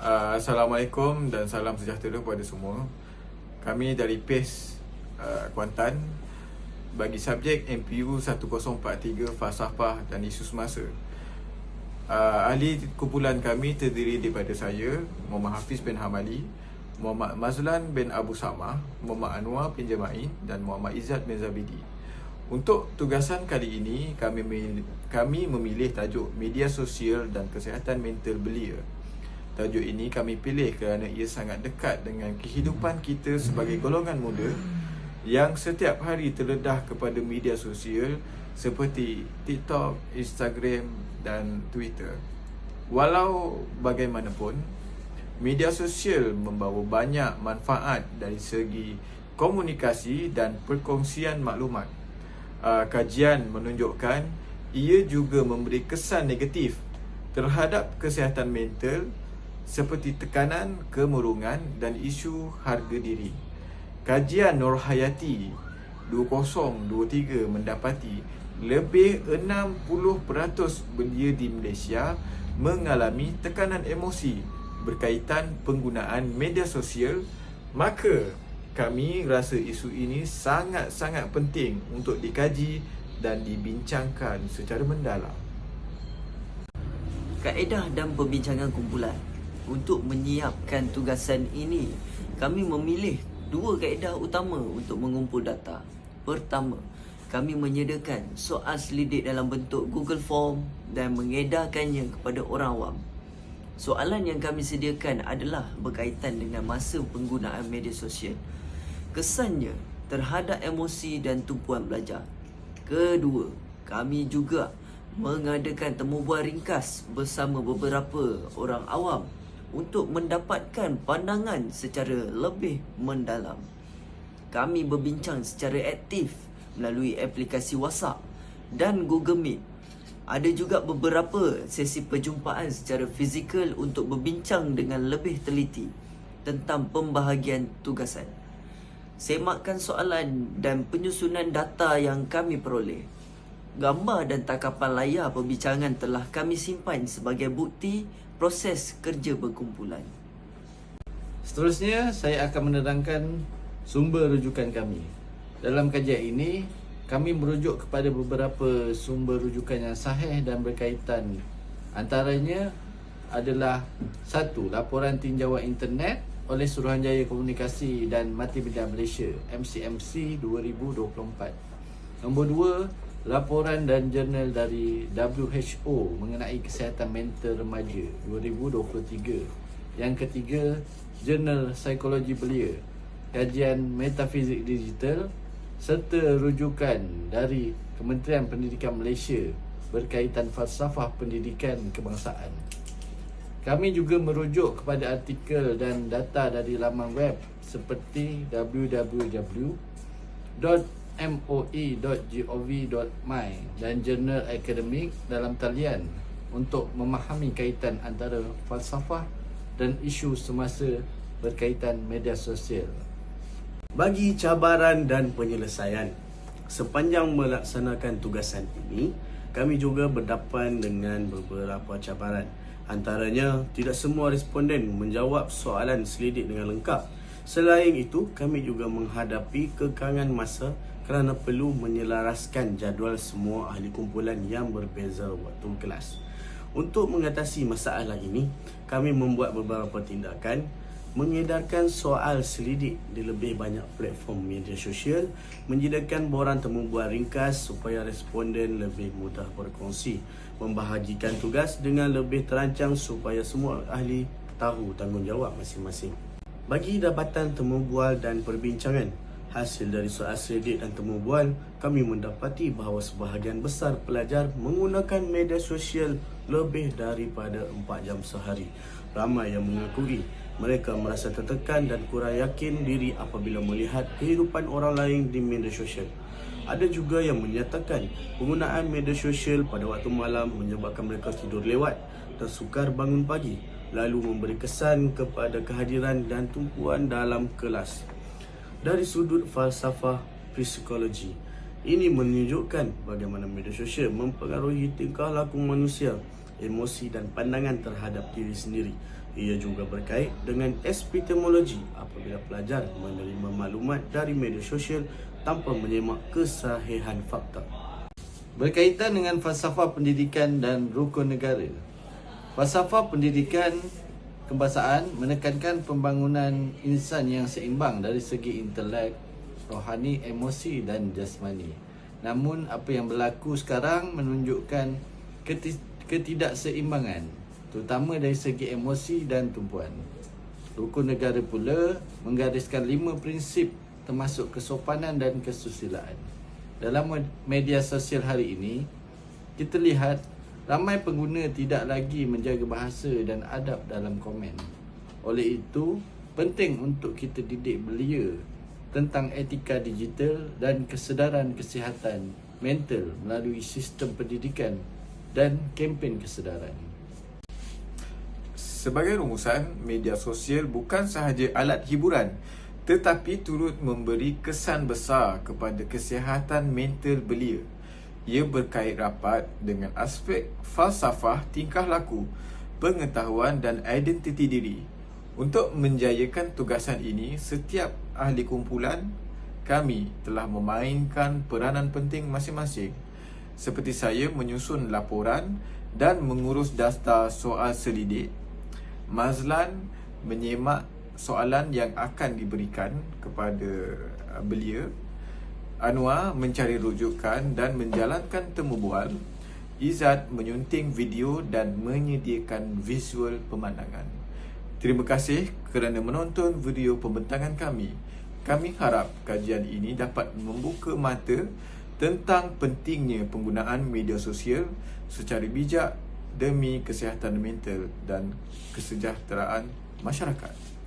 Uh, Assalamualaikum dan salam sejahtera kepada semua. Kami dari PACE uh, Kuantan bagi subjek MPU 1043 Falsafah dan Isu Semasa. Uh, ahli kumpulan kami terdiri daripada saya, Muhammad Hafiz bin Hamali, Muhammad Mazlan bin Abu Samah, Muhammad Anwar bin Jamain dan Muhammad Izzat bin Zabidi. Untuk tugasan kali ini, kami memilih, kami memilih tajuk Media Sosial dan Kesihatan Mental Belia. Tajuk ini kami pilih kerana ia sangat dekat dengan kehidupan kita sebagai golongan muda yang setiap hari terledah kepada media sosial seperti TikTok, Instagram dan Twitter. Walau bagaimanapun, media sosial membawa banyak manfaat dari segi komunikasi dan perkongsian maklumat. Uh, kajian menunjukkan ia juga memberi kesan negatif terhadap kesihatan mental seperti tekanan, kemurungan dan isu harga diri. Kajian Nur Hayati 2023 mendapati lebih 60% belia di Malaysia mengalami tekanan emosi berkaitan penggunaan media sosial maka kami rasa isu ini sangat-sangat penting untuk dikaji dan dibincangkan secara mendalam. Kaedah dan perbincangan kumpulan untuk menyiapkan tugasan ini, kami memilih dua kaedah utama untuk mengumpul data. Pertama, kami menyediakan soal selidik dalam bentuk Google Form dan mengedarkannya kepada orang awam. Soalan yang kami sediakan adalah berkaitan dengan masa penggunaan media sosial. Kesannya terhadap emosi dan tumpuan belajar. Kedua, kami juga mengadakan temubual ringkas bersama beberapa orang awam untuk mendapatkan pandangan secara lebih mendalam. Kami berbincang secara aktif melalui aplikasi WhatsApp dan Google Meet. Ada juga beberapa sesi perjumpaan secara fizikal untuk berbincang dengan lebih teliti tentang pembahagian tugasan. Semakkan soalan dan penyusunan data yang kami peroleh. Gambar dan takapan layar perbincangan telah kami simpan sebagai bukti proses kerja berkumpulan. Seterusnya, saya akan menerangkan sumber rujukan kami. Dalam kajian ini, kami merujuk kepada beberapa sumber rujukan yang sahih dan berkaitan. Antaranya adalah satu Laporan tinjauan internet oleh Suruhanjaya Komunikasi dan Multimedia Malaysia MCMC 2024. Nombor dua, laporan dan jurnal dari WHO mengenai kesihatan mental remaja 2023. Yang ketiga, jurnal psikologi belia, kajian metafizik digital serta rujukan dari Kementerian Pendidikan Malaysia berkaitan falsafah pendidikan kebangsaan. Kami juga merujuk kepada artikel dan data dari laman web seperti www moe.gov.my dan jurnal akademik dalam talian untuk memahami kaitan antara falsafah dan isu semasa berkaitan media sosial. Bagi cabaran dan penyelesaian, sepanjang melaksanakan tugasan ini, kami juga berdepan dengan beberapa cabaran. Antaranya, tidak semua responden menjawab soalan selidik dengan lengkap. Selain itu, kami juga menghadapi kekangan masa kerana perlu menyelaraskan jadual semua ahli kumpulan yang berbeza waktu kelas. Untuk mengatasi masalah ini, kami membuat beberapa tindakan mengedarkan soal selidik di lebih banyak platform media sosial, menyediakan borang temu bual ringkas supaya responden lebih mudah berkongsi, membahagikan tugas dengan lebih terancang supaya semua ahli tahu tanggungjawab masing-masing. Bagi dapatan temu bual dan perbincangan, Hasil dari soal selidik dan temu bual, kami mendapati bahawa sebahagian besar pelajar menggunakan media sosial lebih daripada 4 jam sehari. Ramai yang mengakui mereka merasa tertekan dan kurang yakin diri apabila melihat kehidupan orang lain di media sosial. Ada juga yang menyatakan penggunaan media sosial pada waktu malam menyebabkan mereka tidur lewat dan sukar bangun pagi lalu memberi kesan kepada kehadiran dan tumpuan dalam kelas dari sudut falsafah psikologi. Ini menunjukkan bagaimana media sosial mempengaruhi tingkah laku manusia, emosi dan pandangan terhadap diri sendiri. Ia juga berkait dengan epistemologi apabila pelajar menerima maklumat dari media sosial tanpa menyemak kesahihan fakta. Berkaitan dengan falsafah pendidikan dan rukun negara. Falsafah pendidikan kebangsaan menekankan pembangunan insan yang seimbang dari segi intelek, rohani, emosi dan jasmani. Namun apa yang berlaku sekarang menunjukkan keti- ketidakseimbangan terutama dari segi emosi dan tumpuan. Rukun negara pula menggariskan lima prinsip termasuk kesopanan dan kesusilaan. Dalam media sosial hari ini, kita lihat ramai pengguna tidak lagi menjaga bahasa dan adab dalam komen. Oleh itu, penting untuk kita didik belia tentang etika digital dan kesedaran kesihatan mental melalui sistem pendidikan dan kempen kesedaran. Sebagai rumusan, media sosial bukan sahaja alat hiburan tetapi turut memberi kesan besar kepada kesihatan mental belia. Ia berkait rapat dengan aspek falsafah tingkah laku, pengetahuan dan identiti diri. Untuk menjayakan tugasan ini, setiap ahli kumpulan kami telah memainkan peranan penting masing-masing. Seperti saya menyusun laporan dan mengurus daftar soal selidik Mazlan menyemak soalan yang akan diberikan kepada uh, belia. Anwar mencari rujukan dan menjalankan temu bual. Izzat menyunting video dan menyediakan visual pemandangan. Terima kasih kerana menonton video pembentangan kami. Kami harap kajian ini dapat membuka mata tentang pentingnya penggunaan media sosial secara bijak demi kesihatan mental dan kesejahteraan masyarakat.